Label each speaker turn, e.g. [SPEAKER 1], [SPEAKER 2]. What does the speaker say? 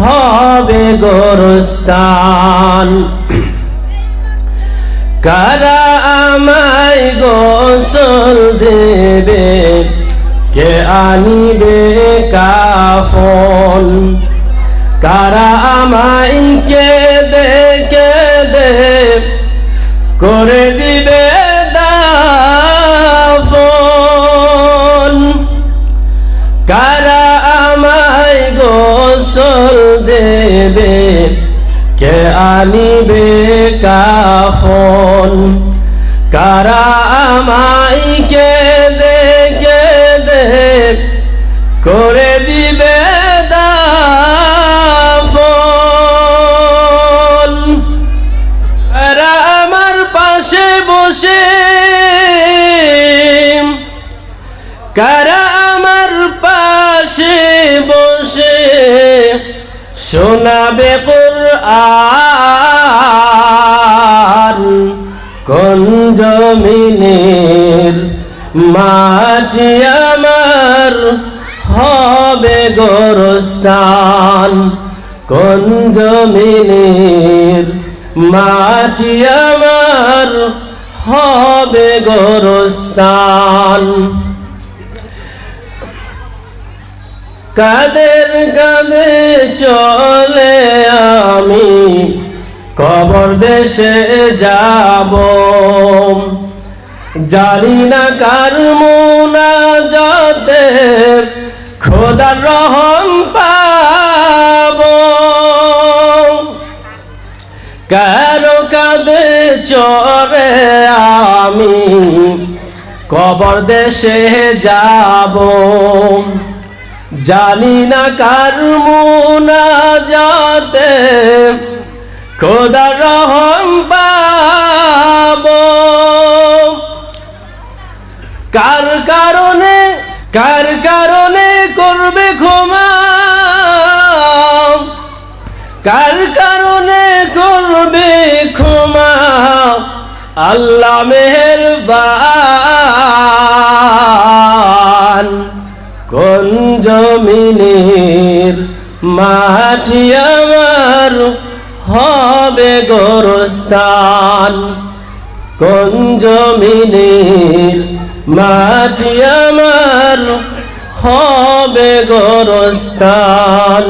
[SPEAKER 1] হবে গোরস্থান। কারা আমায় গোসল দেবে? কে আনিবে কাফন? কারা আমায় কে দেখে দে করে দেবে কে আনিবে কাফন? কারা আমাইকে দেখে দে করে দিবে শোনাবে কোরআন কোন জমিনের মাটি আমার হবে গোরস্থান? কোন জমিনের মাটি আমার হবে গোরস্থান? কাদের কাঁদে চলে আমি? কবর দেশে যাব। জানি না কার মুনা যাতে খোদার রহম পাব। কারও কাঁদে চরে আমি? কবর দেশে যাব। জানি না কার মুনা যাতে খোদা রহম পাব। কার কারণে কার কারণে করবে ক্ষমা? কার কারণে করবে ক্ষমা? আল্লাহ মেহরবান। মাটি আমার হবে গোরস্থান। কোন জমিনের মাটি আমার হবে গোরস্থান?